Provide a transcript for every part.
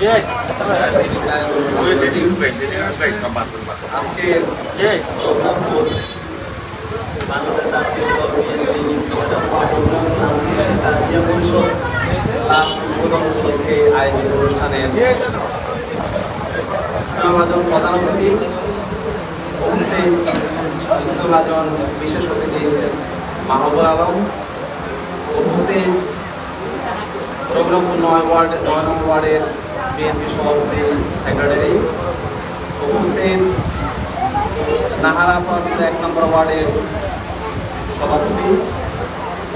Yes. Yes. অনুষ্ঠানের ইসলাম আজম প্রধান বিশেষ অতিথি মাহবুব আলম, উপস্থিত রঘুরামপুর নয় ওয়ার্ড, নয় নম্বর ওয়ার্ডের বিএনপি সভাপতি সেক্রেটারি, উপস্থিত নাহারাপাড় এক নম্বর ওয়ার্ডের সভাপতি,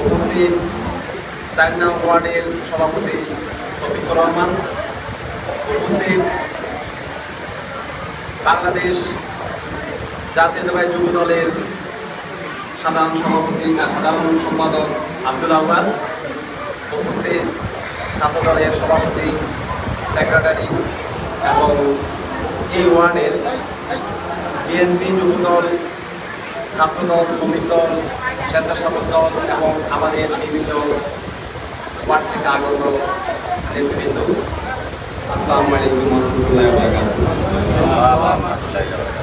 উপস্থিত চার নম্বর ওয়ার্ডের সভাপতি শফিকুর রহমান, উপস্থিত বাংলাদেশ জাতীয়তাবাদী যুব দলের সাধারণ সভাপতি সাধারণ সম্পাদক আব্দুল আহ্বাদ উপস্থিত ছাত্র দলের সভাপতি, সেক্রেটারি এবং এই ওয়ার্ডের বিএনপি যুব দল ছাত্র দল শ্রমিক দল, স্বেচ্ছাসেবক দল এবং আমাদের বিভিন্ন ওয়ার্ড থেকে আগত নেতৃবৃন্দ। আসসালামু আলাইকুম রহমতুল্লাহ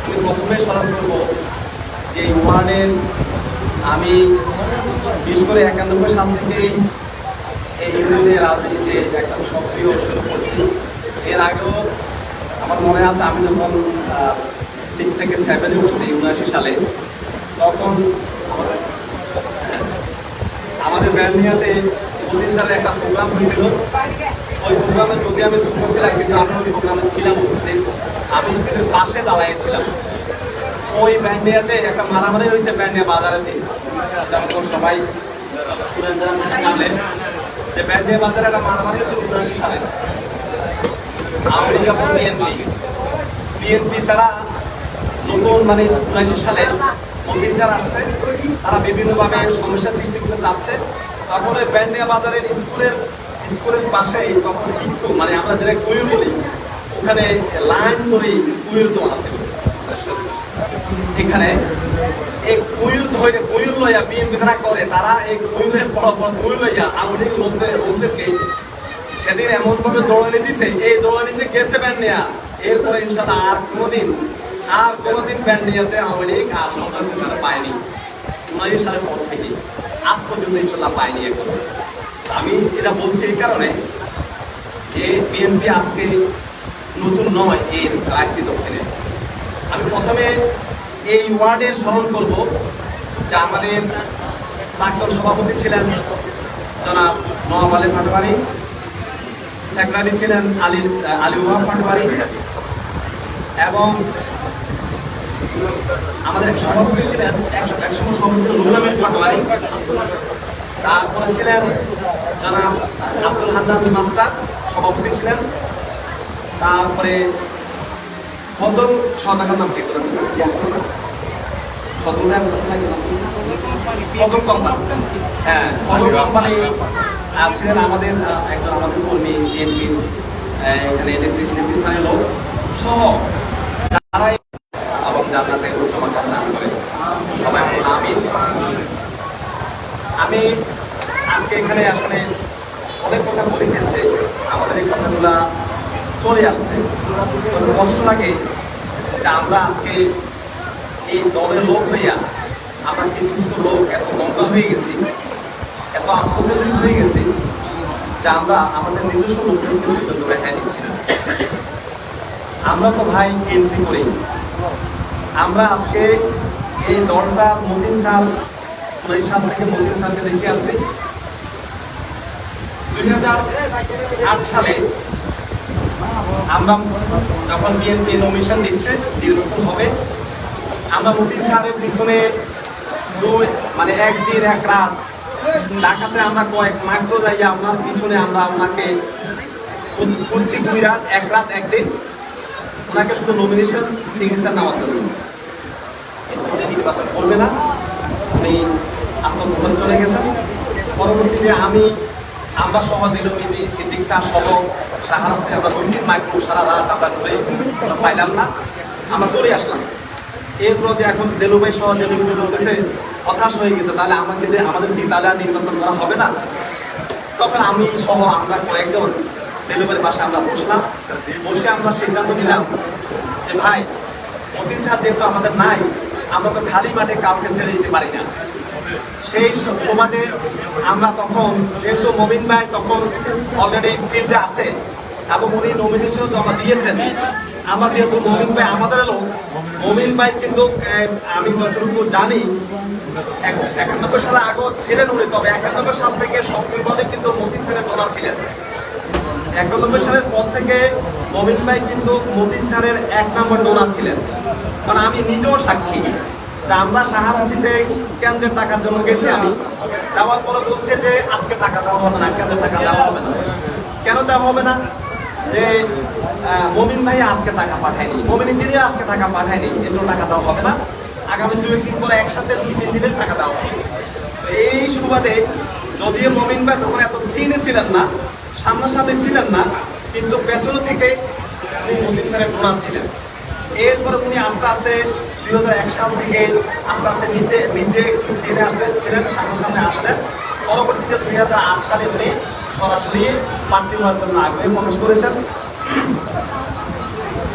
আমি প্রথমে স্মরণ করব যে ওয়ার্ডের আমি বিশেষ করে একানব্বই সাল থেকেই এই ইউনিয়নের রাজনীতিতে একটা সক্রিয় শুরু করছি। এর আগেও আমার মনে আছে, আমি যখন সিক্স থেকে সেভেনে উঠছি, উনআশি সালে, তখন আমাদের- ব্যান্ডিয়াতে মদিন স্যারের একটা প্রোগ্রাম হয়েছিল। ওই প্রোগ্রামে যদি আমি সুস্থ ছিলাম, কিন্তু আমি ওই প্রোগ্রামে ছিলাম উপস্থিত আমি স্টেজের পাশে দাঁড়াইছিলাম ওই ব্যান্ডিয়াতে একটা মারামারি হয়েছে ব্যান্ডিয়া বাজারেতে। সবাই জানলেন যে ব্যান্ডিয়া বাজারে একটা মারামারি হয়েছিল উনআশি সালে। এবং বিএনপি। বিএনপি তারা নতুন মানে উনআশি সালে মন্দির যারা আসছে, তারা বিভিন্নভাবে সমস্যা সৃষ্টি করতে চাচ্ছে। তারপরে ব্যান্ডিয়া বাজারের স্কুলের স্কুলের পাশেই তখন কিন্তু মানে আমরা যেটা কুইর বলি, ওখানে লাইন ধরে কুইর তো আছে এখানে এই কুইর ধরে কুইর লইয়া বিএনপি যারা করে, তারা এই কুইরের বড় বড় কুইর লইয়া আওয়ামী লোকদের, লোকদেরকে সেদিন এমন ভাবে দৌড়ানি দিছে, এই দৌড়ানিতে গেছে ব্যান্ড নেয়া। এরপরে ইনশাল্লাহ আর কোনোদিন আর কোনোদিন ব্যান্ড নেয়াতে আওয়ামী লীগ আর সরকার তারা পায়নি। উনাশি সালের পর থেকে, আজ পর্যন্ত ইনশাল্লাহ পায়নি এখন। আমি এটা বলছি এই কারণে যে বিএনপি আজকে নতুন নয়, এর রাজনীতি দক্ষিণে। আমি প্রথমে এই ওয়ার্ডের স্মরণ করব যে আমাদের প্রাক্তন সভাপতি ছিলেন জনাব নওয়াব আলী ফাটবাড়ি, সেক্রেটারি ছিলেন আলী আলী ওয়াহ পাটওয়ারি এবং আমাদের এক সভাপতি ছিলেন একশো একসময় সভাপতি ছিলেন রুহুল পাটওয়ারি তারপরে ছিলেন জনাব আব্দুল হান্নান মাস্টার, সভাপতি ছিলেন, তারপরে হ্যাঁ ফজল কোম্পানি আমাদের একজন আমাদের এখানে নেতৃস্থানীয় লোক এবং জান্নাতে উচ্চমা কামনা করে আমি আজকে এখানে আসলে অনেক কথা বলে ফেলছে। আমাদের এই কথাগুলা চলে আসছে। কষ্ট লাগে যে আমরা আজকে এই দলের লোক হইয়া, আমরা কিছু কিছু লোক এত লম্বা হয়ে গেছি, এত আত্মকেন্দ্রিক হয়ে গেছি যে আমরা আমাদের নিজস্ব লোকদের কিন্তু দেখায় দিচ্ছি না। আমরা তো ভাই এন্ট্রি করি। আমরা আজকে এই দলটা মতিন সাল উনিশ সাল থেকে মতিন সালকে দেখে আসছি। দুই হাজার আট সালে আমরা যখন বিএনপি নমিশন দিচ্ছে নির্বাচন হবে। আমরা মতিন সালের পিছনে দুই মানে একদিন এক রাত ঢাকাতে আমরা কয়েক মাইক্রো যাইয়া আপনার পিছনে আমরা আপনাকে খুঁজ- খুঁজছি দুই রাত, এক রাত একদিন ওনাকে শুধু নমিনেশন সিগনেচার নেওয়ার জন্য। উনি নির্বাচন করবে না। উনি আত্মগোপন চলে গেছেন। পরবর্তীতে আমি আমরা সহ দিলমিজি সিদ্দিক স্যার সহ সাহারাতে আমরা দুই দিন মাইক্রো সারা রাত আমরা ঘুরে পাইলাম না। আমরা চলে আসলাম। যে এখন দেলুভাই সহ দেলুমিজি বলতেছে, হতাশ হয়ে গেছে, তাহলে আমাদের কি নির্বাচন করা হবে না? তখন আমি সহ আমরা কয়েকজন ডেলিভারি পাশে আমরা বসলাম। বসে আমরা সিদ্ধান্ত নিলাম যে, ভাই, মতিন স্যার যেহেতু আমাদের নাই, আমরা তো খালি মাঠে কাউকে ছেড়ে দিতে পারি না। সেই সমাজে আমরা তখন, যেহেতু মমিন ভাই তখন অলরেডি ফিল্ডে আছে এবং উনি নমিনেশন জমা দিয়েছেন। আমরা যেহেতু মমিন ভাই আমাদের লোক মমিন ভাই কিন্তু আমি যতটুকু জানি একানব্বই সালে আগেও ছিলেন উনি, তবে একানব্বই সাল থেকে সক্রিয়ভাবে কিন্তু মতিন স্যারের ডোলা ছিলেন। একানব্বই সালের পর থেকে মমিন ভাই কিন্তু মতিন স্যারের এক নম্বর ডোনার ছিলেন। মানে আমি নিজেও সাক্ষী। যে আমরা সাহারাসিতে কেন্দ্রের টাকার জন্য গেছি আমি। যাওয়ার পরে বলছে যে, আজকে টাকা দেওয়া হবে না, কেন্দ্রের টাকা দেওয়া হবে না। কেন দেওয়া হবে না? যে মমিন ভাই আজকে টাকা পাঠায়নি, মমিন ইঞ্জিনিয়ার আজকে টাকা পাঠায়নি এগুলো টাকা দেওয়া হবে না। আগামী দুই দিন পরে একসাথে দুই তিন দিনের টাকা দেওয়া হবে। এই সুবাদে যদিও মমিন ভাই তখন এত সিনে ছিলেন না, সামনাসামনি ছিলেন না, কিন্তু পেছনে থেকে উনি মতিন স্যারের ডোনার ছিলেন। এরপরে উনি আস্তে আস্তে দুই হাজার এক সাল থেকে আস্তে আস্তে নিচে নিচে ছেড়ে আসতে ছিলেন, সামনাসামনি আসলেন। পরবর্তীতে দুই হাজার আট সালে উনি সরাসরি হওয়ার জন্য আগ্রহী প্রকাশ করেছেন।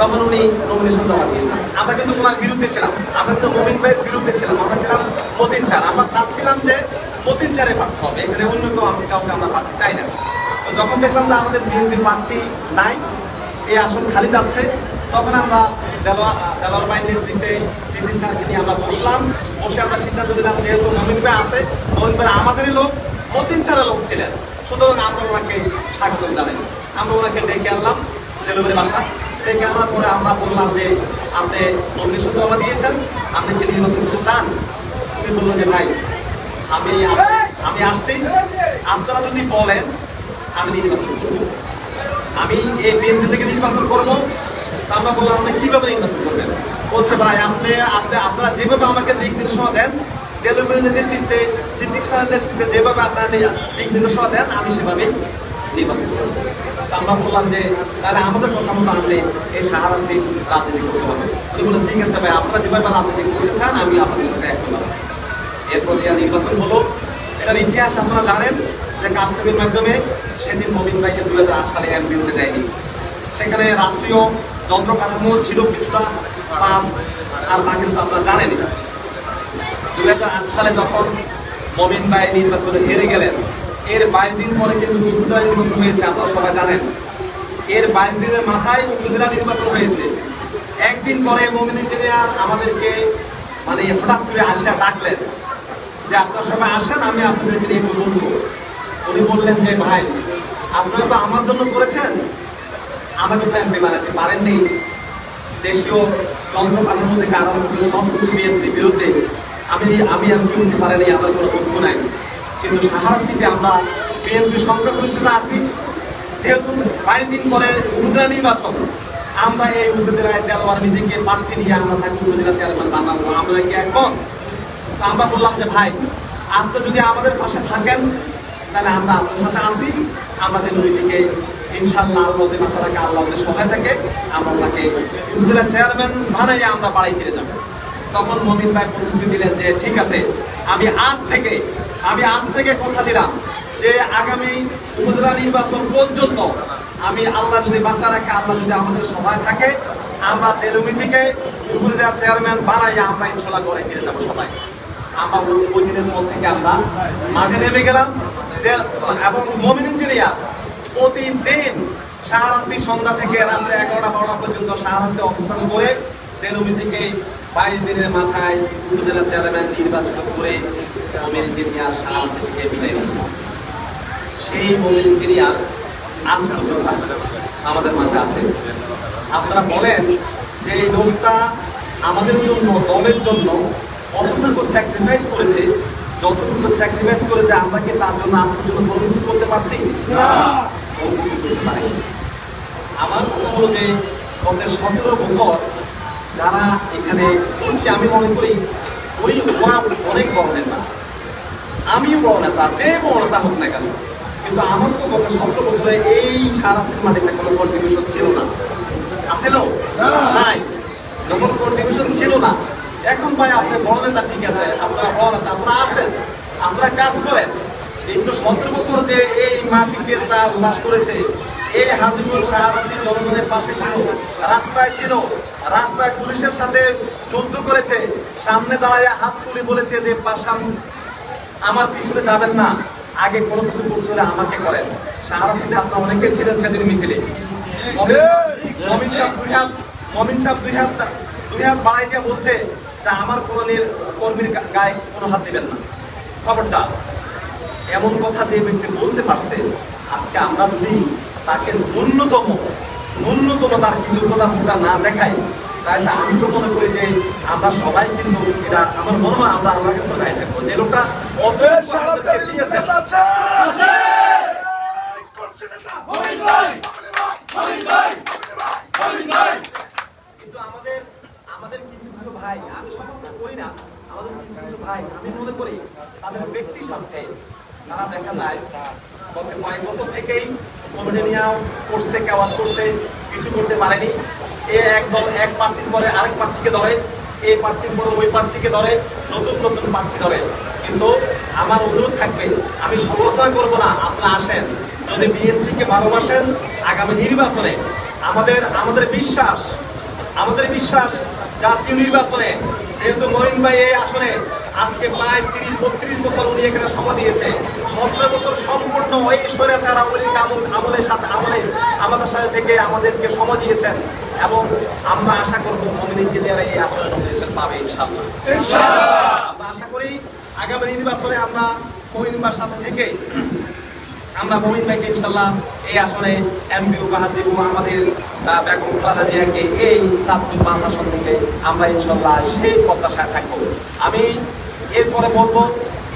তখন উনি নমিনেশন জমা দিয়েছেন। আমরা কিন্তু ওনার বিরুদ্ধে ছিলাম। আমরা মমিন ভাইয়ের বিরুদ্ধে ছিলাম। আমরা ছিলাম মতিন স্যার। আমরা চাচ্ছিলাম যে মতিন স্যারে হবে। এখানে অন্য কেউ কাউকে আমরা চাই না। যখন দেখলাম যে আমাদের বিএনপির প্রার্থী নাই, এই আসন খালি যাচ্ছে, তখন আমরা দেওয়ার বাইর নেতৃত্বে সিদ্ধি স্যারকে নিয়ে আমরা বসলাম। বসে আমরা সিদ্ধান্ত নিলাম, যেহেতু মমিন ভাই আছে মমিন ভাই আমাদেরই লোক, মতিন স্যারের লোক ছিলেন। সুতরাং আমরা ওনাকে স্বাগত জানাই। আমরা ওনাকে ডেকে আনলাম ডেলিভারি বাসা। ডেকে আনার পরে আমরা বললাম যে, আপনি নমিনেশন জমা দিয়েছেন, আপনি কি নির্বাচন করতে চান? উনি বলল যে, ভাই, আমি আমি আসছি। আপনারা যদি বলেন, আমি নির্বাচন করব। আমি এই বিএনপি থেকে নির্বাচন করব। আমরা বললাম, আপনি কীভাবে নির্বাচন করবেন? বলছে, ভাই, আপনি আপনি, আপনারা যেভাবে আমাকে দিক নির্দেশনা দেন টেলিভিশনের নেতৃত্বে, সিদ্দিক স্যারের নেতৃত্বে যেভাবে আপনারা দিক নির্দেশনা দেন, আমি সেভাবে নির্বাচন করব। আমরা বললাম যে, তাহলে আমাদের কথা মতো আপনি এই সাহারাস্তি রাজনীতি করতে হবে। উনি বলে ঠিক আছে ভাই, আপনারা যেভাবে রাজনীতি করতে চান, আমি আপনাদের সাথে একমত আছি। এরপর যে নির্বাচন হলো। এটার ইতিহাস আপনারা জানেন যে কারসেবের মাধ্যমে সেদিন মমিন ভাইকে দুই হাজার আট সালে এমপিউতে দেয়নি। সেখানে রাষ্ট্রীয় যন্ত্র ছিল কিছুটা পাস আর বাকি তো আপনারা জানেন দুই হাজার আট সালে যখন মমিন ভাই নির্বাচনে হেরে গেলেন, এর বাইশ দিন পরে কিন্তু উপজেলা নির্বাচন হয়েছে, আপনারা সবাই জানেন। এর বাইশ দিনের মাথায় উপজেলা নির্বাচন হয়েছে। একদিন পরে মমিন ইঞ্জিনিয়ার আমাদেরকে মানে হঠাৎ করে আসিয়া ডাকলেন যে, আপনারা সবাই আসেন, আমি আপনাদেরকে নিয়ে একটু বলব উনি বললেন যে, ভাই, আপনারা তো আমার জন্য করেছেন। আমাকে তো এমপি বানাতে পারেননি। দেশীয় যন্ত্র কাঠামো থেকে আরম্ভ করে সব কিছু বিরুদ্ধে আমি আমি এমপি হতে পারিনি আমার কোনো দুঃখ নাই। কিন্তু সাহারাস্তিতে আমরা বিএনপি সংখ্যাগরিষ্ঠতা আছি। যেহেতু বাইশ দিন পরে উপজেলা নির্বাচন, আমরা এই উপজেলায় দেওয়ার নিজেকে প্রার্থী নিয়ে আমরা থাকি উপজেলা চেয়ারম্যান বানাবো, আমরা কি তা আমরা বললাম যে, ভাই, আপনি যদি আমাদের পাশে থাকেন, তাহলে আমরা আপনার সাথে আসি আমাদের নিজেকে ইনশাল্লাহ আল্লাহদের মাসালাকে আল্লাহদের সহায় থাকে, আমরা ওনাকে উপজেলা চেয়ারম্যান বানাইয়ে আমরা বাড়ি ফিরে যাব। তখন মমিন ভাই প্রতিশ্রুতি দিলেন যে, ঠিক আছে, আমি আজ থেকে, আমি আজ থেকে কথা দিলাম যে আগামী উপজেলা নির্বাচন পর্যন্ত আমি আল্লাহ যদি বাঁচা রাখে, আল্লাহ যদি আমাদের সহায় থাকে, আমরা তেলুমিজিকে উপজেলা চেয়ারম্যান বানাইয়া আমরা ইনশাল্লাহ ঘরে ফিরে যাব সবাই। আমরা ওই- দিনের থেকে আমরা মাঠে নেমে গেলাম। এবং মমিন ইঞ্জিনিয়ার প্রতিদিন শাহরাস্তি সন্ধ্যা থেকে রাত্রে এগারোটা, বারোটা পর্যন্ত শাহরাস্তি অবস্থান করে তেলুমিজিকে বাইশ দিনের মাথায় উপজেলা চেয়ারম্যান নির্বাচন করে মমিন ইঞ্জিনিয়ার শাহরাস্তি থেকে বিদায় সেই মমিন ইঞ্জিনিয়ার আজ আমাদের মাঝে আছে। আপনারা বলেন যে এই লোকটা আমাদের জন্য দলের জন্য কতটুকু স্যাক্রিফাইস করেছে। যতটুকু স্যাক্রিফাইস করেছে আমরা কি তার জন্য আজ পর্যন্ত কোনো কিছু করতে পারছি। আমার কথা হলো যে গত সতেরো বছর যারা এখানে করছে আমি মনে করি ওই ওরা অনেক বড় নেতা। আমিও বড় নেতা, যে বড় নেতা হোক না কেন। কিন্তু আমার তো গত সতেরো বছরে এই সারা মাটিতে কোনো কন্ট্রিবিউশন ছিল না। আছিল নাই। যখন কন্ট্রিবিউশন ছিল না, এখন ভাই আপনি বড় নেতা ঠিক আছে, আপনারা বড় নেতা, আপনারা আসেন, আপনারা কাজ করেন। কিন্তু সতেরো বছর যে এই মাটিকে চাষবাস করেছে এই হাজিপুর শাহবাদী জনগণের পাশে ছিল, রাস্তায় ছিল রাস্তায় পুলিশের সাথে যুদ্ধ করেছে। সামনে দাঁড়ায় হাত তুলে বলেছে যে, পাশাম, আমার পিছনে যাবেন না। আগে কোনো কিছু করতে হলে আমাকে করেন। শাহরাস্তিতে আপনার অনেকে ছিলেন সেদিন মিছিলে। মমিন সাহেব- দুই হাত, মমিন সাহেব দুই হাত দুই হাত দিয়ে বলছে যে, আমার কোনো কর্মীর গায়ে কোনো হাত দিবেন না। খবরটা এমন কথা যে ব্যক্তি বলতে পারছে, আজকে আমরা যদি তাকে ন্যূনতম ন্যূনতম তার কৃতজ্ঞতা মুখটা না দেখাই তাহলে আমি তো মনে করি যে আমরা সবাই কিন্তু এটা আমার মনে হয় আমরা আল্লাহর কাছে নাই থাকব। যে লোকটা কিন্তু আমাদের আমাদের কিছু কিছু ভাই আমি সমস্যা করি না আমাদের কিছু কিছু ভাই আমি মনে করি তাদের ব্যক্তি স্বার্থে তারা দেখা যায় গত কয়েক বছর থেকেই কমিটি নিয়ে করছে, কাওয়াজ করছে, কিছু করতে পারেনি। এ একদল এক প্রার্থীর পরে আরেক প্রার্থীকে ধরে এই প্রার্থীর পরে ওই প্রার্থীকে ধরে, নতুন নতুন প্রার্থী ধরে। কিন্তু আমার অনুরোধ থাকবে, আমি সমালোচনা করব না, আপনারা আসেন। যদি বিএনপিকে ভালোবাসেন, আগামী নির্বাচনে আমাদের আমাদের বিশ্বাস আমাদের বিশ্বাস, জাতীয় নির্বাচনে, যেহেতু মহিন ভাই এই আসনে আজকে প্রায় তিরিশ, বত্রিশ বছর উনি এখানে সময় দিয়েছে, সতেরো ওই স্বৈরাচার লীগ আমল- আমলের সাথে আমলে আমাদের সাথে থেকে আমাদেরকে সময় দিয়েছেন এবং আমরা আশা করব মমিন ইঞ্জিনিয়ার এই আসনে নমিনেশন পাবে ইনশাল্লাহ আশা করি আগামী নির্বাচনে আমরা সাথে থেকে আমরা মমিন ভাইকে ইনশাল্লাহ এই আসনে এমপি উপহার দেব আমাদের বেগম খালেদা জিয়াকে এই চাঁদপুর পাঁচ আসন থেকে আমরা ইনশাল্লাহ সেই প্রত্যাশায় থাকব। আমি এরপরে বলব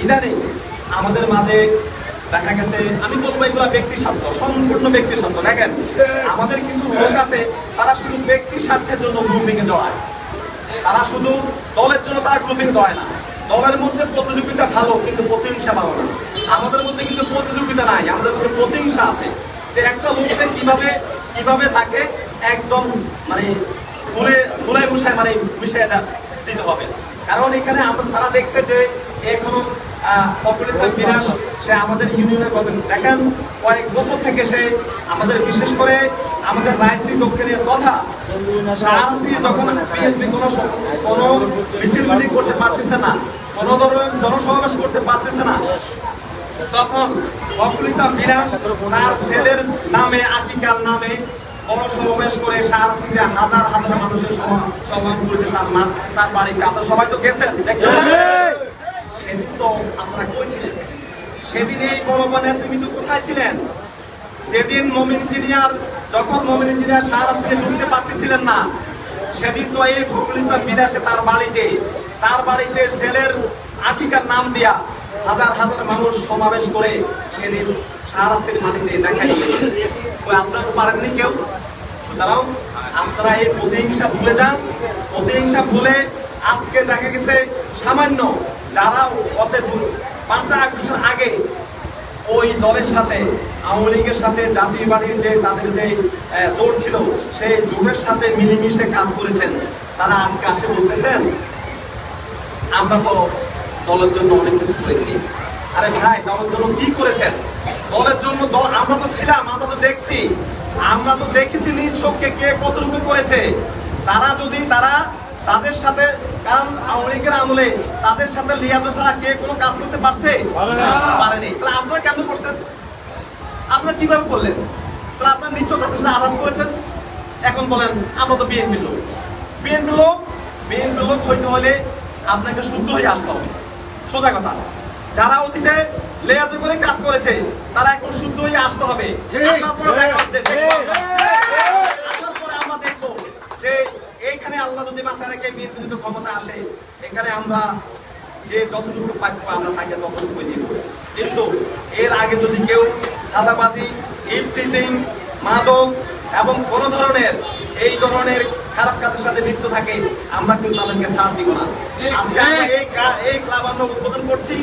ইদানিং আমাদের মাঝে দেখা গেছে, আমি বলব এগুলো ব্যক্তি স্বার্থ, সম্পূর্ণ ব্যক্তি স্বার্থ। দেখেন, আমাদের কিছু লোক আছে, তারা শুধু ব্যক্তি স্বার্থের জন্য গ্রুপিং এ জড়ায়। তারা শুধু দলের জন্য তারা গ্রুপিং দেয় না। দলের মধ্যে প্রতিযোগিতা ভালো, কিন্তু প্রতিহিংসা ভালো না। আমাদের মধ্যে কিন্তু প্রতিযোগিতা নাই, আমাদের মধ্যে প্রতিহিংসা আছে। যে একটা লোককে কীভাবে কীভাবে তাকে একদম মানে তুলে তুলে মুসায় মানে মিশিয়ে দিতে হবে। কারণ এখানে আমরা, তারা দেখছে যে এখনও পপুলেশন বিনাশ সে আমাদের ইউনিয়নে কত দেখেন, কয়েক বছর থেকে সে আমাদের বিশেষ করে আমাদের রায়শ্রী দক্ষিণের কথা শাহরাস্তি যখন বিএনপি কোনো কোনো মিছিল মিটিং করতে পারতেছে না, কোনো ধরনের জনসমাবেশ করতে পারতেছে না, তখন ফখরুল ইসলাম বিরাজ তার ছেলের নামে, আতিকার নামে গণসমাবেশ করে শাহরাস্তিতে হাজার হাজার মানুষের সমাগম করেছে তার মা তার বাড়িতে আপনারা সবাই তো গেছেন, দেখছেন? সেদিন তো আপনারা কইছিলেন সেদিন এই গণমানের তুমি তো কোথায় ছিলেন? যেদিন মমিন ইঞ্জিনিয়ার, যখন মমিন ইঞ্জিনিয়ার সারা থেকে ঢুকতে পারতেছিলেন না সেদিন তো এই ফখরুল ইসলাম বিরাসে তার বাড়িতে তার বাড়িতে ছেলের আকিকার নাম দিয়া হাজার হাজার মানুষ সমাবেশ করে সেদিন শাহরাস্তির মাটিতে দেখা গিয়েছে আপনারা পারেননি কেউ? সুতরাং আপনারা এই প্রতিহিংসা ভুলে যান। প্রতিহিংসা ভুলে আজকে দেখা গেছে সামান্য যারা অতে পাঁচই আগস্টের আগে ওই দলের সাথে, আওয়ামী লীগের সাথে, জাতীয় পার্টির যে তাদের যে জোট ছিল, সেই জোটের সাথে মিলেমিশে কাজ করেছেন। তারা আজকে আসে বলতেছেন, আমরা তো দলের জন্য অনেক কিছু করেছি। আরে ভাই, দলের জন্য কি করেছেন? দলের জন্য দল- আমরা তো ছিলাম, আমরা তো দেখছি। আমরা তো দেখেছি নিজ চোখকে কে কতটুকু করেছে। তারা যদি, তারা তাদের সাথে কারণ আওয়ামী লীগের আমলে তাদের সাথে লিয়াজ ছাড়া কে কোনো কাজ করতে পারছে? পারেনি। তাহলে আপনারা কেন করছেন? আপনারা কীভাবে করলেন? তাহলে আপনার নিশ্চয় তাদের সাথে আঘাত করেছেন। এখন বলেন আমরা তো বিএনপি লোক। বিএনপি লোক বিএনপি লোক হইতে হলে আপনাকে শুদ্ধ হয়ে আসতে হবে। সোজা কথা। যারা অতীতে লেয়াজে করে কাজ করেছে তারা এখন শুদ্ধ হয়ে আসতে হবে। আসার পরে দেখা দেখব। আসার পরে আমরা দেখব যে এইখানে আল্লাহ যদি বাঁচায় রেখে বিএনপি যদি ক্ষমতা আসে এখানে আমরা যে যতটুকু প্রাপ্য আমরা তাকে ততটুকু দিব। কিন্তু এর আগে যদি কেউ সাদাবাজি ইফটিজিং মাদক এবং কোন ধরনের এই ধরনের খারাপ কাজের সাথে লিপ্ত থাকে আমরা কিন্তু তাদেরকে ছাড় দিব না। আজকে এই এই ক্লাব আমরা উদ্বোধন করছি।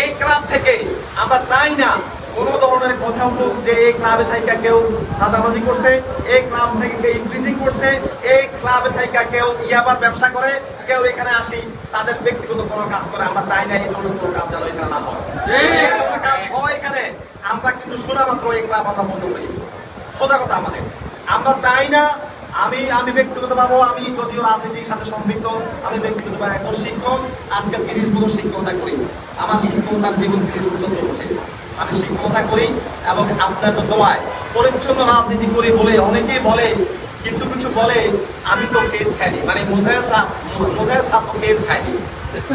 এই ক্লাব থেকে আমরা চাই না কোনো ধরনের কথা উঠুক যে এই ক্লাবে থাইকা কেউ সাদাবাজি করছে এই ক্লাব থেকে কেউ ইনক্রিজিং করছে এই ক্লাবে থাইকা কেউ ইয়াবার ব্যবসা করে কেউ এখানে আসি তাদের ব্যক্তিগত কোনো কাজ করে আমরা চাই না এই ধরনের কোনো কাজ যেন এখানে না হয়। কাজ হয় এখানে আমরা কিন্তু শোনা মাত্র এই ক্লাব আমরা বন্ধ করি। সোজা কথা আমাদের। আমরা চাই না আমি আমি ব্যক্তিগতভাবে আমি যদিও রাজনীতির সাথে সম্পৃক্ত আমি ব্যক্তিগত ব্যক্তিগতভাবে একজন শিক্ষক আজকে তিরিশ বছর শিক্ষকতা করি। আমার শিক্ষকতার জীবন চলছে। আমি শিক্ষকতা করি এবং আপনার তো দোয়ায়। পরিচ্ছন্ন রাজনীতি করি বলে অনেকেই বলে, কিছু কিছু বলে, আমি তো কেস খাইনি। মানে তো কেস খাইনি।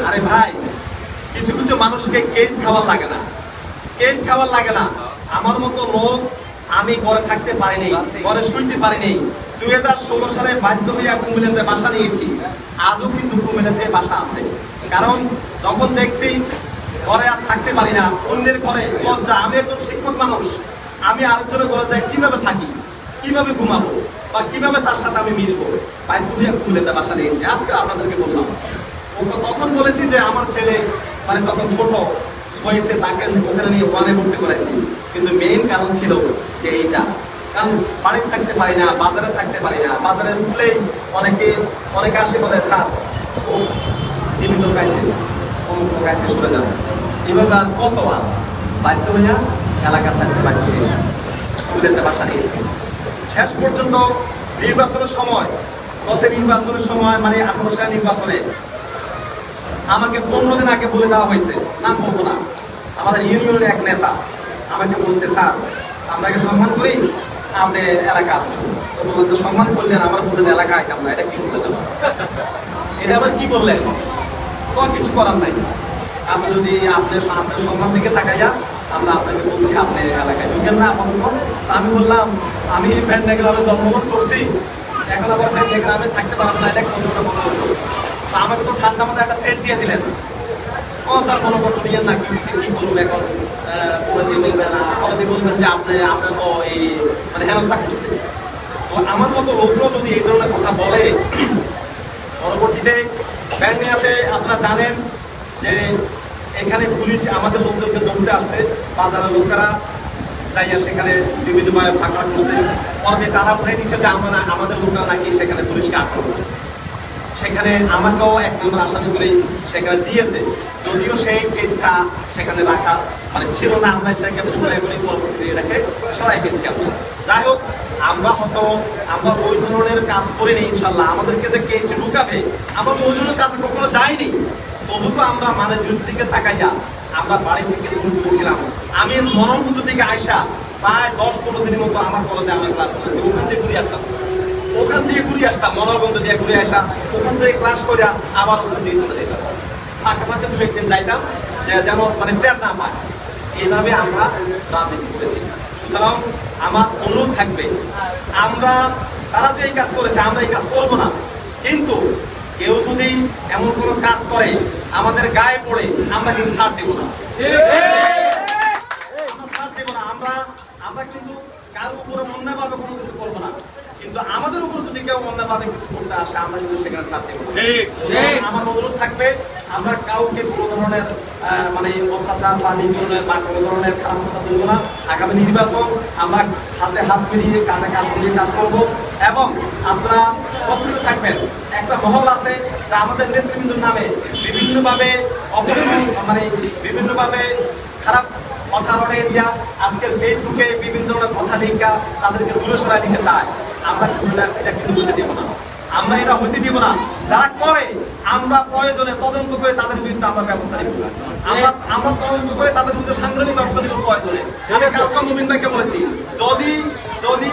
আরে ভাই, কিছু কিছু মানুষকে কেস খাওয়ার লাগে না। কেস খাওয়ার লাগে না। আমার মতো লোক আমি ঘরে থাকতে পারিনি ঘরে শুইতে পারিনি দুই হাজার ষোলো সালে বাধ্য হইয়া কুমিল্লাতে বাসা নিয়েছি। আজও কিন্তু কুমিল্লাতে বাসা আছে। কারণ যখন দেখছি ঘরে আর থাকতে পারি না। অন্যের ঘরে লজ্জা। আমি একজন শিক্ষক মানুষ। আমি আরেকজনের ঘরে যাই কীভাবে থাকি? কীভাবে ঘুমাবো? বা কীভাবে তার সাথে আমি মিশবো? বাধ্য হইয়া কুমিল্লাতে বাসা নিয়েছি আজকে আপনাদেরকে বললাম। ও- তখন বলেছি যে আমার ছেলে মানে তখন ছোট হয়েছে তাকে ওখানে নিয়ে ওয়ানে ভর্তি করেছি কিন্তু মেইন কারণ ছিল যে এইটা। কারণ বাড়িতে থাকতে পারি না, বাজারে থাকতে পারি না। বাজারে উঠলেই অনেকে অনেকে আসে বলে, স্যার, ও দিবি তোর কাছে সরে যাবে এবার আর কত আর বাধ্য হইয়া এলাকা ছাড়তে বাধ্য হয়েছে স্কুলেতে বাসা নিয়েছি শেষ পর্যন্ত নির্বাচনের সময় গত নির্বাচনের সময় মানে আঠারো সালের নির্বাচনে আমাকে পনেরো দিন আগে বলে দেওয়া হয়েছে, নাম বলব না। আমাদের ইউনিয়নের এক নেতা আমাকে বলছে, স্যার আপনাকে সম্মান করি? আপনি এলাকা তো বললেন সম্মান করলেন, আমার বললেন এলাকা আইতাম না এটা কি বলে দেবো এটা আবার কি বললেন? তো কিছু করার নাই। আপনি যদি আপনার আপনার সম্মান দিকে তাকাইয়া আমরা আপনাকে বলছি, আপনি এলাকায় ঢুকেন না আপাতত। আমি বললাম, আমি ফ্রেন্ড গ্রামে জন্মগ্রহণ করছি। এখন আবার ফ্রেন্ড গ্রামে থাকতে পারব না, এটা কতটা মনে হতো তা আমাকে তো ঠান্ডা মাথায় একটা থ্রেড দিয়ে দিলেন। ও স্যার কোনো কষ্ট নিয়েন না, কি কি বলব এখন? পরে বলবেন না, পরে বলবেন যে আপনি আপনার তো এই মানে হেনস্থা করছে তো আমার মতো লোকরাও যদি এই ধরনের কথা বলে, পরবর্তীতে ব্যান্ডিয়াতে আপনারা জানেন যে এখানে পুলিশ আমাদের লোকদেরকে ধরতে আসছে, বাজারের লোকেরা যাইয়া সেখানে বিভিন্নভাবে ফাঁকা করছে। পরে তারা উঠে দিচ্ছে যে আমরা আমাদের লোকেরা নাকি সেখানে পুলিশকে আক্রমণ করছে। সেখানে আমাকেও এক নম্বর আসামি করে সেখানে দিয়েছে। যদিও সেই কেসটা সেখানে রাখা মানে ছিল না, আমরা সেটাকে ফুটলে করে এটাকে সরাই ফেলছি আমরা। যাই হোক আমরা হয়তো আমরা ওই ধরনের কাজ করিনি, ইনশাল্লাহ। আমাদেরকে যে কেস ঢুকাবে, আমরা ওই ধরনের কাজে কখনো যাইনি। তবু তো আমরা মানে যুদ্ধ দিকে তাকাইয়া আমরা বাড়ি থেকে দূর করেছিলাম। আমি মনোমুদ্র থেকে আয়সা প্রায় দশ পনেরো দিনের মতো আমার কলেজে আমার ক্লাস করেছি। ওখান থেকে ঘুরে আসতাম। ওখান থেকে ঘুরে আসতাম মনোরগঞ্জ দিয়ে ঘুরে আসা। ওখান থেকে ক্লাস করে আবার ওখান দিয়ে চলে যেতাম ফাঁকে ফাঁকে দু একদিন যাইতাম যেন মানে টের না পায়। এইভাবে আমরা রাজনীতি করেছি সুতরাং আমার অনুরোধ থাকবে আমরা তারা যে এই কাজ করেছে আমরা এই কাজ করব না। কিন্তু কেউ যদি এমন কোনো কাজ করে আমাদের গায়ে পড়ে আমরা কিন্তু ছাড় দেবো না। আমরা ছাড় দেবো না। আমরা আমরা কিন্তু কারও উপরে অন্যায়ভাবে কোনো কিছু করব না। কিন্তু আমাদের উপর যদি কেউ অন্যায়ভাবে কিছু করতে আসে আমরা কিন্তু সেখানে ছাড় দেবো আমার অনুরোধ থাকবে আমরা কাউকে কোনো ধরনের মানে অত্যাচার বা নিপীড়নের বা কোনো ধরনের খারাপ কথা বলব না। আগামী নির্বাচন আমরা হাতে হাত মিলিয়ে কাঁধে কাঁধ মিলিয়ে কাজ করব এবং আপনারা সক্রিয় থাকবেন। একটা মহল আছে যা আমাদের নেতৃবৃন্দর নামে বিভিন্নভাবে অপসর মানে বিভিন্নভাবে খারাপ কথা রটে দিয়া আজকের ফেসবুকে বিভিন্ন ধরনের কথা লিখা তাদেরকে দূরে সরাই দিতে চায়। আমরা এটা এটা কিন্তু হতে দেবো না। আমরা এটা হইতে দিব না। যারা করে আমরা প্রয়োজনে তদন্ত করে তাদের বিরুদ্ধে আমরা ব্যবস্থা নিব। আমরা আমরা তদন্ত করে তাদের বিরুদ্ধে সাংগঠনিক ব্যবস্থা নিব প্রয়োজনে। আমি কালকা মুমিন ভাইকে বলেছি, যদি যদি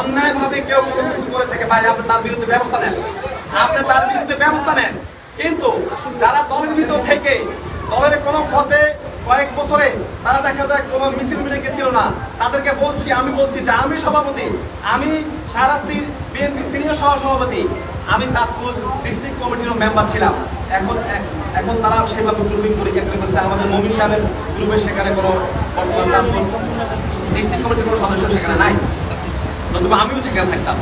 অন্যায়ভাবে কেউ কোনো কিছু করে থাকে, ভাই, আপনি তার বিরুদ্ধে ব্যবস্থা নেন। আপনি তার বিরুদ্ধে ব্যবস্থা নেন। কিন্তু যারা দলের ভিতর থেকে, দলের কোনো পথে কয়েক বছরে তারা দেখা যায় কোনো মিছিল মিটিংয়ে ছিল না। তাদেরকে বলছি, আমি বলছি যে আমি সভাপতি, আমি সারাস্তির বিএনপি সিনিয়র সহ সভাপতি আমি চাঁদপুর ডিস্ট্রিক্ট কমিটির মেম্বার ছিলাম। এখন এখন তারা সেভাবে গ্রুপিং করে ফেলছে। আমাদের মমিন সাহেবের গ্রুপে সেখানে কোনো বর্তমান চাঁদপুর ডিস্ট্রিক্ট কমিটির কোনো সদস্য সেখানে নাই। নতুবা আমিও সেখানে থাকতাম।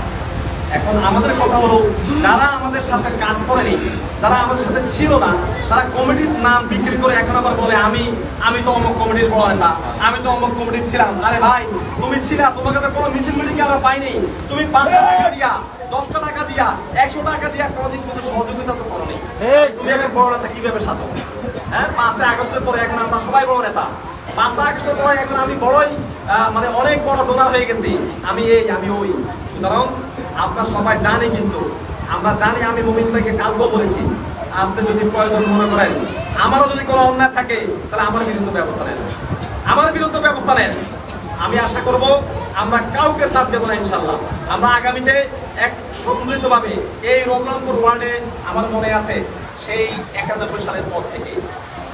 এখন আমাদের কথা হলো, যারা আমাদের সাথে কাজ করেনি, যারা আমাদের সাথে ছিল না, তারা কমিটির নাম বিক্রি করে এখন আবার বলে, আমি আমি তো অমুক কমিটির বড় নেতা আমি তো অমুক কমিটির ছিলাম। আরে ভাই, তুমি ছিলা, তোমাকে তো কোনো মিছিল মিটিং আমরা পাইনি। তুমি পাঁচটা টাকা দিয়া দশটা টাকা দিয়া একশো টাকা দিয়া কোনোদিন কোনো সহযোগিতা তো করো তুমি এখন বড় নেতা কীভাবে সাজো হ্যাঁ পাঁচই আগস্টের পরে এখন আমরা সবাই বড় নেতা। পাঁচই আগস্টের পরে এখন আমি বড়ই মানে অনেক বড় ডোনার হয়ে গেছি। আমি এই আমি ওই। সুতরাং আপনারা সবাই জানে কিন্তু আমরা জানি আমি মোমিন ভাইকে কালকেও বলেছি আপনি যদি প্রয়োজন মনে করেন আমারও যদি কোনো অন্যায় থাকে তাহলে আমার বিরুদ্ধে ব্যবস্থা নেন। আমার বিরুদ্ধে ব্যবস্থা নেন। আমি আশা করব আমরা কাউকে ছাড় দেবো না ইনশাল্লাহ আমরা আগামীতে এক সম্মিলিতভাবে এই রঘুরামপুর ওয়ার্ডে আমার মনে আছে সেই একানব্বই সালের পর থেকে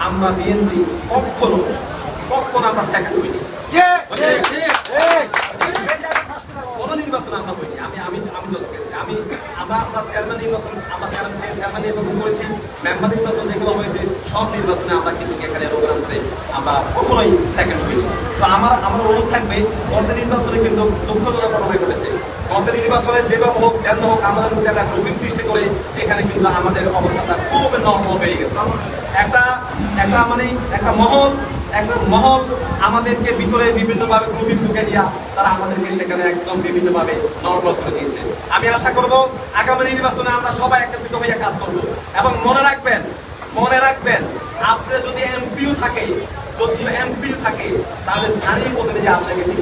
আমরা বিএনপি কখনো কখনো আমরা সেকেন্ড হইনি। কোন নির্বাচন আমরা হইনি। আমি আমি আমি যত পেয়েছি আমি, আমরা আমরা চেয়ারম্যান নির্বাচন, আমরা চেয়ারম্যান চেয়ারম্যান নির্বাচন করেছি মেম্বার নির্বাচন যেগুলো হয়েছে সব নির্বাচনে আমরা কিন্তু এখানে প্রোগ্রাম করে আমরা কখনোই সেকেন্ড হইনি তো আমার আমার অনুরোধ থাকবে, গত নির্বাচনে কিন্তু দুঃখজনক ঘটনা ঘটেছে। গত নির্বাচনে যেভাবে হোক যেন হোক, আমাদের মধ্যে একটা গ্রুপিং সৃষ্টি করে এখানে কিন্তু আমাদের অবস্থাটা খুব নর্মাল বেড়ে গেছে। একটা একটা মানে একটা মহল একটা মহল আমাদেরকে ভিতরে বিভিন্নভাবে গ্রুপিং ঢুকে দিয়া তারা আমাদেরকে সেখানে একদম বিভিন্নভাবে নর্মাল করে দিয়েছে। আমি আশা করব, আগামী নির্বাচনে আমরা সবাই একত্রিত হয়ে কাজ করব। এবং মনে রাখবেন মনে রাখবেন আপনার যদি এমপিও থাকে, যদি এমপিও থাকে, তাহলে স্থানীয় প্রতিনিধি আপনাকে ঠিক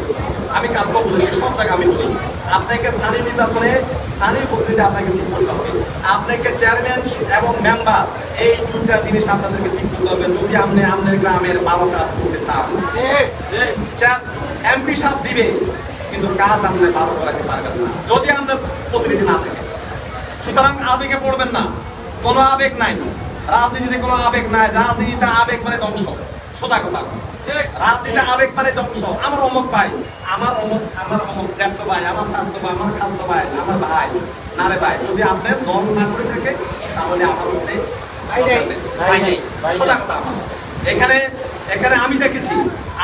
আমি কালকে বলেছি সব জায়গায় আমি বলি। আপনাকে স্থানীয় নির্বাচনে স্থানীয় প্রতিনিধি আপনাকে ঠিক করতে হবে। আপনাকে চেয়ারম্যান এবং মেম্বার এই দুইটা জিনিস আপনাদেরকে ঠিক করতে হবে। যদি আপনি আপনার গ্রামের ভালো কাজ করতে চান এমপি সাহেব দিবে, কিন্তু কাজ আপনি ভালো করাতে পারবেন না। যদি আপনার প্রতিনিধি না থাকে, সুতরাং আবেগে পড়বেন না। কোনো আবেগ নাই। রাজনীতিতে কোনো আবেগ নাই রাজনীতিতে আবেগ মানে ধ্বংস। সোজা কথা। রাজনীতিতে আবেগ মানে ধ্বংস। আমার অমুক ভাই আমার অমুক আমার অমুক জ্যাঠ ভাই আমার শান্ত ভাই আমার খান্ত ভাই আমার ভাই না রে ভাই যদি আপনার দল না করে থাকে তাহলে আমার মধ্যে সোজা কথা। এখানে এখানে আমি দেখেছি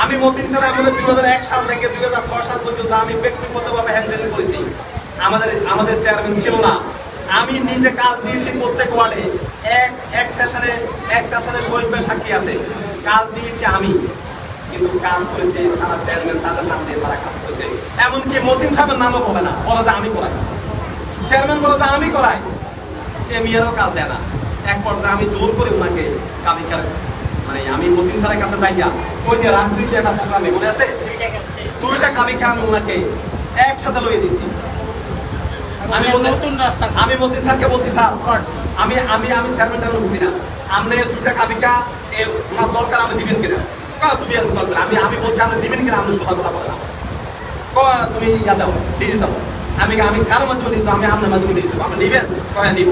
আমি মতিন স্যার আমাদের দুই হাজার এক সাল থেকে দুই হাজার ছয় সাল পর্যন্ত আমি ব্যক্তিগতভাবে হ্যান্ডেল করেছি। আমাদের আমাদের চেয়ারম্যান ছিল না। আমি নিজে কাজ দিয়েছি প্রত্যেক ওয়ার্ডে এক এক সেশনে এক সেশনে শহীদ সাক্ষী আছে। কাজ দিয়েছি আমি। কিন্তু কাজ করেছে তারা চেয়ারম্যান তাদের নাম দিয়ে তারা কাজ করেছে। এমনকি মতিন সাহেবের নামও বলে না। বলে যে আমি করাই। চেয়ারম্যান বলে যে আমি করাই। এ মেয়েরও কাজ দেয় না। এক পর্যায়ে আমি জোর করে ওনাকে খেলা মানে আমি মতিন স্যারের কাছে যাইয়া ওই যে রাজনীতি একটা প্রোগ্রামে মনে আছে দুইটা কামি খেয়ে আমি ওনাকে একসাথে লইয়ে দিছি। আমি নতুন রাস্তা। আমি মতিন স্যারকে বলছি স্যার আমি আমি আমি চেয়ারম্যান বুঝি না। আপনি দুইটা কাবিকা ওনার দরকার আমি দিবেন কিনা? তুমি আমি আমি বলছি আপনি দিবেন কিনা? আপনি সোজা কথা বলেন তুমি ইয়া দাও লিস্ট দাও। আমি আমি কারোর মাধ্যমে দাও, আমি আপনার মাধ্যমে লিস্ট দেবো আপনি নিবেন? কয় নিব।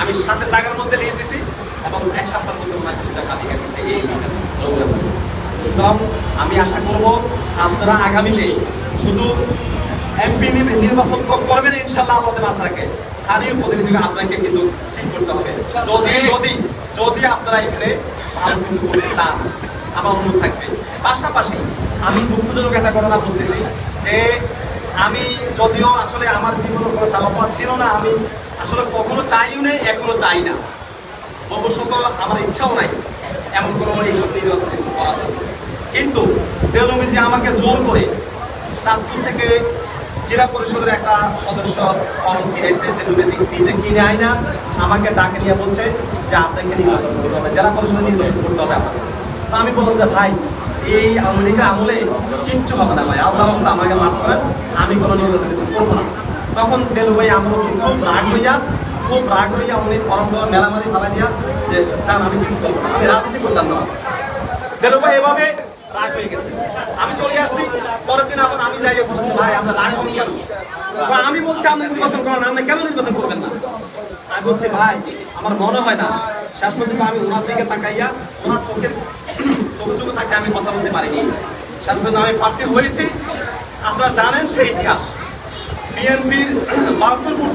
আমি সাথে জায়গার মধ্যে লিখে দিছি এবং এক সপ্তাহের মধ্যে ওনার দুটা কাবিকা দিছে। এই সুতরাং আমি আশা করব আপনারা আগামীতে শুধু এমপি নির্বাচন করবেন, ইনশাল্লাহ আল্লাহ মাস রাখে স্থানীয় প্রতিনিধিকে আপনাকে কিন্তু ঠিক করতে হবে। যদি যদি যদি আপনারা এখানে ভালো কিছু করতে চান, আমার অনুরোধ থাকবে। পাশাপাশি আমি দুঃখজনক একটা ঘটনা বলতেছি যে আমি যদিও আসলে আমার জীবনে কোনো চাওয়া ছিল না, আমি আসলে কখনো চাইও নেই, এখনও চাই না। ভবিষ্যত আমার ইচ্ছাও নাই এমন কোনো এইসব নির্বাচন জন্য। কিন্তু দেলুমিজি আমাকে জোর করে চাঁদপুর থেকে জেলা পরিষদের একটা সদস্য ফর্ম কিনেছে নিজে কিনে আয় না, আমাকে ডাকে নিয়ে বলছে যে আপনাকে নির্বাচন করতে হবে, জেলা পরিষদ নির্বাচন করতে হবে তো আমি বললাম যে, ভাই, এই লীগের আমলে কিচ্ছু হবে না ভাই আল্লাহ রাস্তা আমাকে মাফ করেন, আমি কোনো নির্বাচন কিছু করব না। তখন দেলু ভাই আমরা খুব রাগ হইয়া, খুব রাগ হইয়া উনি ফরম মেলামারি ফেলা দিয়া যে যান আমি কিছু করব আমি রাজনীতি করতাম না। দেলু ভাই এভাবে রাগ হয়ে গেছে। আমি চলে আসছি, পরের দিন আবার আমি যাই ভাই, আমরা রাগ হন কেন? আমি বলছি, আপনি নির্বাচন করেন, আপনি কেন নির্বাচন করবেন না? আমি বলছি, ভাই, আমার মনে হয় না। শেষ পর্যন্ত আমি ওনার দিকে তাকাইয়া, ওনার চোখের চোখে চোখে তাকে আমি কথা বলতে পারিনি। শেষ পর্যন্ত আমি প্রার্থী হয়েছি। আপনারা জানেন সেই ইতিহাস। বিএনপির বাহাত্তর ফুট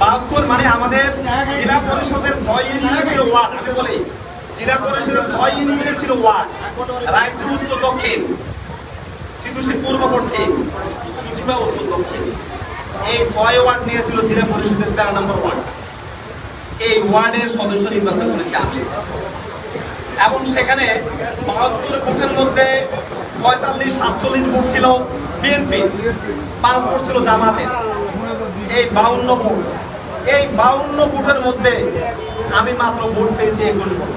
বাহাত্তর মানে আমাদের জেলা পরিষদের ছয় ইউনিয়নে ছিল ওয়ার্ড, আমি বলি। জেলা পরিষদের ছয় ইউনিয়নে ছিল ওয়ার্ড রায়পুর উত্তর দক্ষিণ। সিধুশি পূর্ব পশ্চিম। সুচিবা উত্তর দক্ষিণ। এই ছয় ওয়ার্ড নিয়েছিল জেলা পরিষদের তেরো নম্বর ওয়ার্ড। এই ওয়ার্ডের সদস্য নির্বাচন করেছে আমি এবং সেখানে বাহাত্তর ভোটের মধ্যে পঁয়তাল্লিশ, সাতচল্লিশ ভোট ছিল বিএনপি। পাঁচ ভোট ছিল জামাতের। এই বাউন্ন ভোট। এই বাউন্ন ভোটের মধ্যে আমি মাত্র ভোট পেয়েছি একুশ ভোট।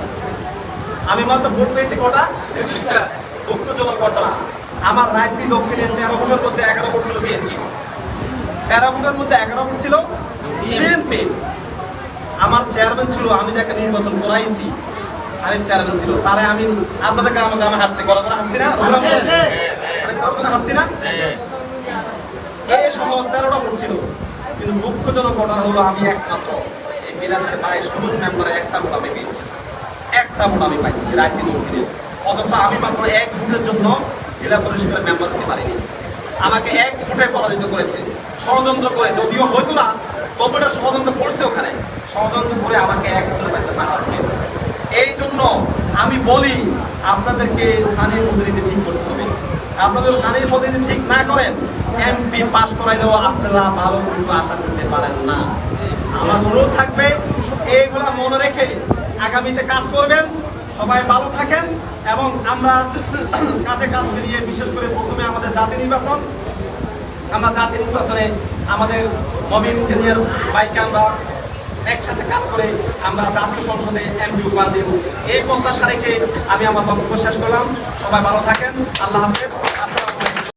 আমি মাত্র ভোট পেয়েছি কটা? দুঃখজনক ঘটনা আমার রাইসি দক্ষিণে তেরো ভোটের মধ্যে এগারো ভোট ছিল বিএনপি। তেরো ভোটের মধ্যে এগারো ভোট ছিল বিএনপি। আমার চেয়ারম্যান ছিল, আমি যাকে নির্বাচন করাইছি আরেক চেয়ারম্যান ছিল। তারে আমি আপনাদের গ্রামে গ্রামে হাসছি গলা করে হাসছি না? হাসছি না এই সহ তেরোটা ভোট ছিল। কিন্তু দুঃখজনক ঘটনা হলো আমি একমাত্র। এই বিলাসের বাইশ মেম্বারে একটা ভোট আমি পেয়েছি। একটা ভোট আমি পাইছি রাইসি অথচ আমি মাত্র এক ভোটের জন্য জেলা পরিষদের মেম্বার হতে পারিনি। আমাকে এক ভোটে পরাজিত করেছে। ষড়যন্ত্র করে, যদিও হয়তো না তবু এটা ষড়যন্ত্র করছে ওখানে। ষড়যন্ত্র করে আমাকে এক ভোটের পাইতে পারা হয়েছে। এই জন্য আমি বলি, আপনাদেরকে স্থানীয় প্রতিনিধি ঠিক করতে হবে। আপনাদের স্থানীয় প্রতিনিধি ঠিক না করেন এমপি পাশ করাইলেও আপনারা ভালো কিছু আশা করতে পারেন না। আমার অনুরোধ থাকবে এইগুলা মনে রেখে আগামীতে কাজ করবেন, সবাই ভালো থাকেন এবং আমরা কাজে কাজ মিলিয়ে বিশেষ করে প্রথমে আমাদের জাতি নির্বাচন, আমরা জাতি নির্বাচনে আমাদের নবীন ইঞ্জিনিয়ার বাইকে আমরা একসাথে কাজ করে আমরা জাতীয় সংসদে এমপি উপহার দেব। এই প্রত্যাশা রেখে আমি আমার বক্তব্য শেষ করলাম। সবাই ভালো থাকেন। আল্লাহ হাফেজ।